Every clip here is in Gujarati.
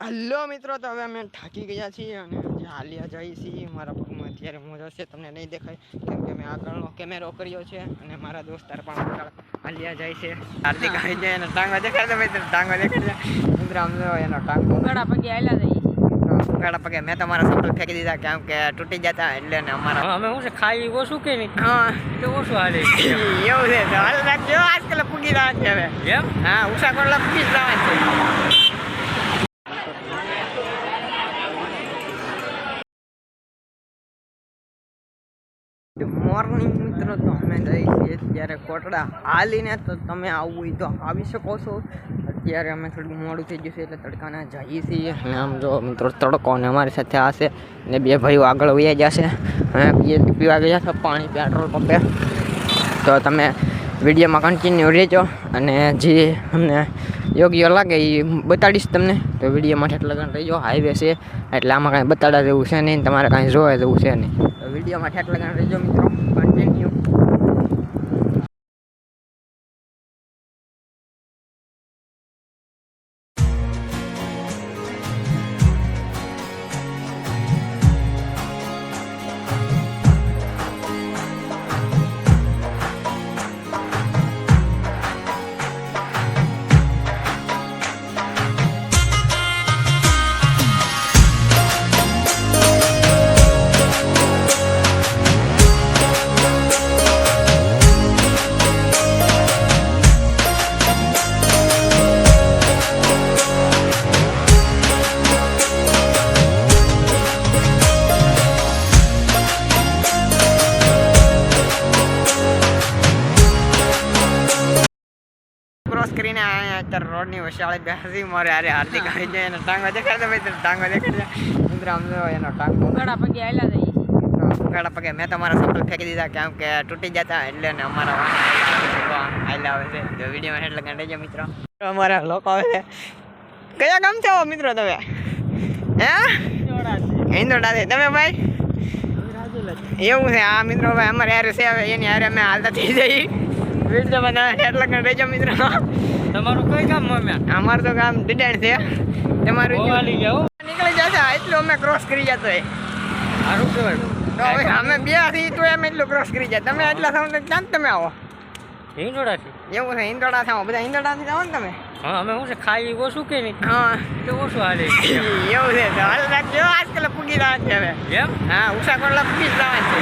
હલો મિત્રો તો હવે અમે થાકી ગયા છીએ અને હાલ્યા જઈએ છીએ. મારા પગમાં અત્યારે મોજા છે તમને નહીં દેખાય કેમ કે મેં આગળનો કેમેરો કર્યો છે અને મારા દોસ્તાર પણ હાલ્યા જાય છે. હાર્દિક આવી જાય એનો ટાંગો દેખાડે મિત્ર ટાંગો દેખાડે મિત્ર આમ એનો ટાંગો ઉગાડા પગે હાલ્યા જઈએ ઉગાડા પગે. મેં તમારા સપલ ફેંકી દીધા કેમ કે તૂટી જતા એટલે ને અમારા અમે શું છે ખાઈ ઓછું કે નહીં? હા. એટલે ઓછું હાલે. એવું છે હાલ રાખજો આજકાલ પૂગી રહ્યા છે હવે. એમ? હા ઉષા કોટલા પૂગી જ રહ્યા છે. મોર્નિંગ મિત્રો. તો અમે જઈએ છીએ અત્યારે કોટડા હાલીને. તો તમે આવવું હોય તો આવી શકો છો. અત્યારે અમે થોડું મોડું થઈ ગયું છે, એટલે તડકાના જઈએ છીએ. અને આમ જો મિત્રો, તડકો ને અમારી સાથે હશે. ને બે ભાઈઓ આગળ વયા જશે અને પીએ પીવા ગયા છે, પાણી, પેટ્રોલ પંપે. તો તમે વિડીયોમાં કન્ટિન્યુ રહેજો. અને જે અમને યોગ્ય લાગે એ બતાડીશ તમને. તો વિડીયોમાં ઠેઠ લગન રહેજો. હાઈવે છે. એટલે આમાં કાંઈ બતાડા જેવું છે નહીં તમારે કાંઈ જોવા જેવું છે નહીં. તો વિડીયોમાં ઠેક લગન રહેજો મિત્રો. કન્ટિન્યુ અત્યારે રોડની વસાળે બેસી મારે અરે હાર્દિક આવી જાય એનો ટાંગો દેખાડે ભાઈ ટાંગો દેખાડે ઇન્દ્ર આમ એનો ટાંગો. ઉઘાડા પગે આયલા જઈએ ઉગાડા પગે. મેં તમારા સપલ ફેંકી દીધા કેમ કે તૂટી જતા એટલે ને અમારા આયલા આવે છે. તો વિડીયોમાં એટલે ગંડે મિત્રો. અમારા લોકો આવે કયા ગામ છો મિત્રો તમે? હે? હિન્દોડા છે તમે ભાઈ? એવું છે. આ મિત્રો ભાઈ અમારે યાર છે. હવે એની યારે અમે હાલતા થઈ જઈ વીડિયો બનાવે એટલે ગંડે મિત્રો. તમારું કઈ કામ મમ્યા? અમારું તો ગામ ડિડાણ છે. તમારું હાલી ગયા હો. નીકળી જશે એટલું અમે ક્રોસ કરી જતો હોય સારું કહેવાય તો. હવે અમે બેથી તો એમ એટલું ક્રોસ કરી જાય તમે એટલા તો ક્યાં તમે આવો? હિંડોળાથી એવું છે ઈંદોડા થાવ બધા ઈંદોડાથી જાઓ ને તમે? હા અમે શું છે ખાઈ ઓછું કે નહીં? હા. એટલે ઓછું હાલે. એવું છે તો હાલ રાખજો આજકાલ પૂગી રહ્યા છે હવે. એમ? હા ઉષા કોટલા પૂગી જ રહ્યા છે.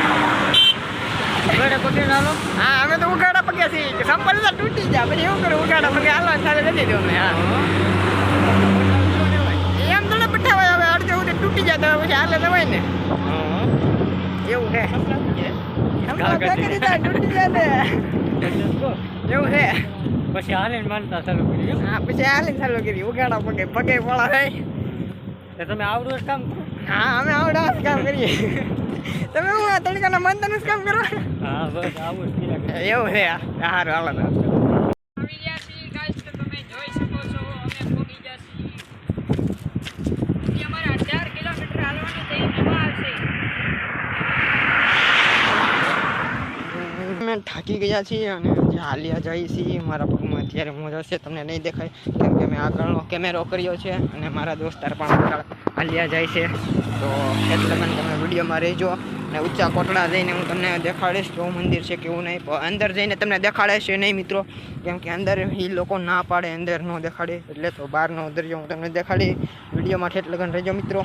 ઉઘાડા પગે નાલો હા અમે તો ઉગાડા પગે છીએ. સંપલ તૂટી જાય. પછી એવું કરું? ઉગાડા પગે હાલવા સાથે નથી દો અમે હા. એમ તો પઠાવાય. હવે અડધે ઉડે તૂટી જાય તો પછી હાલે જવાય ને. એવું છે. તૂટી જાય ને. એવું છે. પછી હાલે માનતા ચાલુ કર્યું હા પછી હાલી ચાલુ કરી ઉગાડા પગે પગે તો તમે આવડું કામ કરો. હા અમે આવડા જ કામ કરીએ. તમે હું આ તડકાના મંદનું જ કામ કરો? હા બસ આવું. એવું છે સારું હાલો તો આવી ગયા છીએ guys તો તમે જોઈ શકો છો અમે પહોંચી ગયા છીએ. અમારે અઢાર કિલોમીટર હાલવાનું છે એમાં આવશે. અમે થાકી ગયા છીએ અને જે હાલ્યા જઈએ છીએ મારા પગમાં અત્યારે મોજા છે તમને નહીં દેખાય. કેમ કે મેં આગળનો કેમેરો કર્યો છે અને મારા દોસ્તાર પણ આગળ હાલ્યા જાય છે. તો એટલે મને તમે વિડીયોમાં રહેજો અને ઊંચા કોટડા જઈને હું તમને દેખાડીશ કેવું મંદિર છે કેવું નહીં. પણ અંદર જઈને તમને દેખાડે છે નહીં મિત્રો. કેમ કે અંદર એ લોકો ના પાડે, અંદર ન દેખાડે. એટલે તો બહારનો દરિયો હું તમને દેખાડી વિડીયોમાં ઠેઠ લગન રહેજો મિત્રો.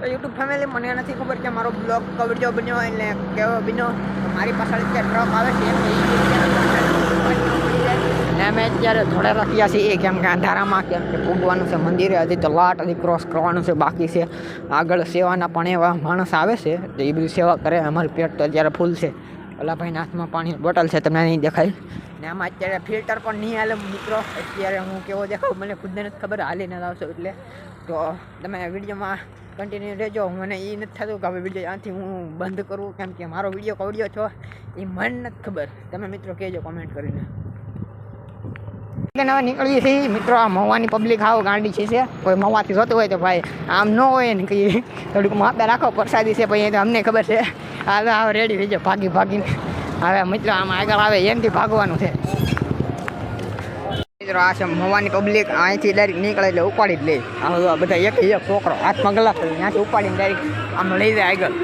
તો યુટ્યુબ ફેમિલી મને નથી ખબર કે મારો બ્લોગ કયો વીડિયો બન્યો એટલે કેવો બન્યો. મારી પાછળ જે ટ્રક આવે છે ને અમે અત્યારે થોડા રાખ્યા છીએ, કેમ કે અંધારામાં, કેમ કે પૂગવાનું છે મંદિરે, હજી તો લાટ હજી ક્રોસ કરવાનું છે, બાકી છે. આગળ સેવાના પણ એવા માણસ આવે છે તો એ બધી સેવા કરે, અમારું પેટ તો અત્યારે ફૂલ છે. ઓલા ભાઈના હાથમાં પાણીની બોટલ છે, તમને નહીં દેખાય. ને આમાં અત્યારે ફિલ્ટર પણ નહીં હાલે મિત્રો. અત્યારે હું કેવો દેખાવ, મને ખુદને નથી ખબર હાલીને લાવશો એટલે. તો તમે વિડીયોમાં કન્ટિન્યુ રહેજો. મને એ નથી થતું કે હવે વીડિયો આથી હું બંધ કરું, કેમ કે મારો વીડિયો કવડ્યો છો એ મને નથી ખબર. તમે મિત્રો કહેજો કોમેન્ટ કરીને. હવે નીકળીએ છીએ. મિત્રો, આ મવાની પબ્લિક આવો ગાંડી છે કોઈ મવાથી જોતું હોય તો ભાઈ આમ ન હોય ને કહીએ થોડુંક માપે રાખો, પ્રસાદી છે ભાઈ એ તો અમને ખબર છે. હા આવો રેડી થઈ જાઓ, ભાગી, ભાગીને. હવે મિત્રો આમાં આગળ આવે, એનથી ભાગવાનું છે. મિત્રો આ છે મવાની પબ્લિક અહીંથી ડાયરેક્ટ નીકળે એટલે ઉપાડી જ લે. આ બધા એક એક છોકરો હાથમાં ગલા હોય ત્યાંથી ઉપાડીને ડાયરેક્ટ આમ લઈ જાય આગળ.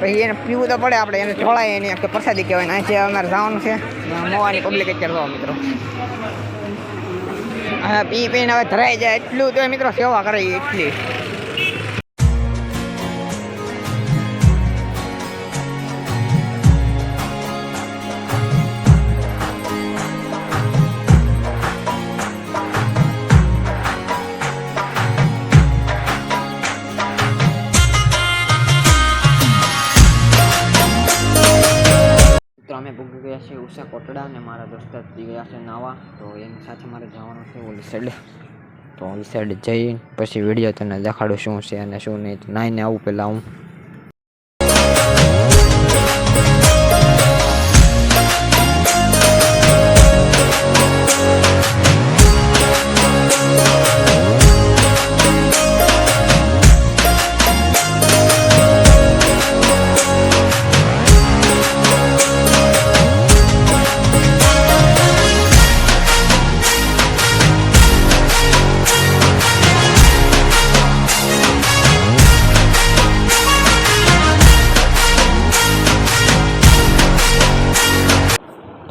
પછી એને પીવું તો પડે, આપણે એને જોડાય એની આપણે પ્રસાદી કહેવાય. ને અહીંથી અમારે જવાનું છે. મવાની પબ્લિક અત્યારે જોવા મિત્રો. હા, પી પીને હવે ધરાઈ જાય એટલું તો મિત્રો સેવા કરે એટલી. ભૂગી ઉષા કોટડા અને મારા દોસ્ત ગયા છે નાવા. તો એની સાથે મારે જવાનું છે ઓલી સાઈડ તો ઓલી સાઈડ જઈ, પછી વીડિયો તને દેખાડું શું છે અને શું નહીં. નાઈને આવું પહેલાં હું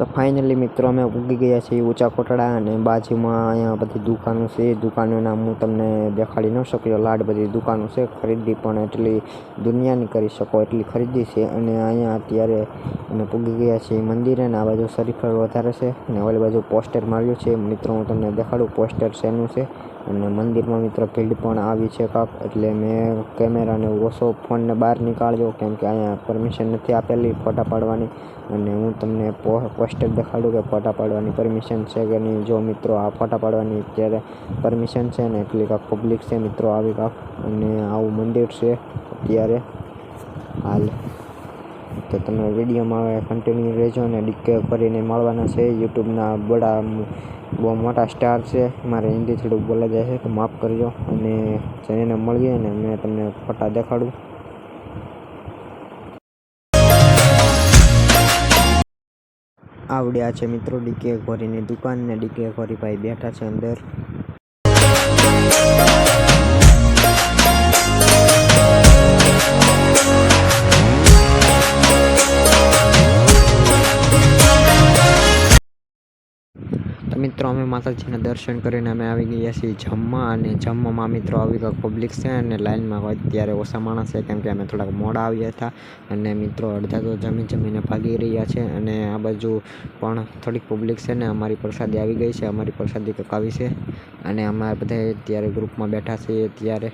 તો ફાઇનલી મિત્રો અમે ઉગી ગયા છીએ ઊંચા કોટડા અને બાજુમાં અહીંયા બધી દુકાનો છે. દુકાનોના હું તમને દેખાડી ન શક્યો. લાડ બધી દુકાનો છે. ખરીદી પણ એટલી દુનિયાની કરી શકો, એટલી ખરીદી છે. અને અહીંયા અત્યારે અમે પૂગી ગયા છીએ મંદિરે અને આ બાજુ શરીફળ વધારે છે અને ઓલી બાજુ પોસ્ટર માર્યું છે. મિત્રો, હું તમને દેખાડું, પોસ્ટર શેનું છે. અને મંદિરમાં મિત્રો ભીડ પણ આવી છે કાંક. એટલે મેં કેમેરાને ઓછો ફોનને બહાર નીકાળ્યો, કેમ કે અહીંયા પરમિશન નથી આપેલી ફોટા પાડવાની. અને હું તમને પોસ્ટર દેખાડું કે ફોટા પાડવાની પરમિશન છે કે નહીં. જો મિત્રો આ ફોટા પાડવાની અત્યારે પરમિશન છે ને, એટલી કાંક પબ્લિક છે મિત્રો, આવી કાંક. અને આવું મંદિર છે અત્યારે. હાલ. તો તમે વિડીયોમાં હવે કન્ટિન્યુ રહેજો અને ડીકે કરીને મળવાના છે. યુટ્યુબના બડા બહુ મોટા સ્ટાર છે. મારે હિન્દી થોડુંક બોલા જાય છે, તો માફ કરજો. અને જઈને મળીએ ને મેં તમને ફોટા દેખાડું. આવડ્યા છે મિત્રો. ડીકે ઘોરીની દુકાન ને ડીકે ઘોરી ભાઈ બેઠા છે અંદર. મિત્રો, અમે માતાજીના દર્શન કરીને અમે આવી ગયા છીએ જમવા અને જમવામાં મિત્રો આવી ગયા પબ્લિક છે અને લાઇનમાં અત્યારે ઓછા માણસ છે કેમ કે અમે થોડાક મોડા આવ્યા હતા અને મિત્રો અડધા તો જમી જમીને ભાગી રહ્યા છે અને આ બાજુ પણ થોડીક પબ્લિક છે ને અમારી પ્રસાદી આવી ગઈ છે, અમારી પ્રસાદી કંઈક આવી છે અને અમે બધા અત્યારે ગ્રુપમાં બેઠા છીએ ત્યારે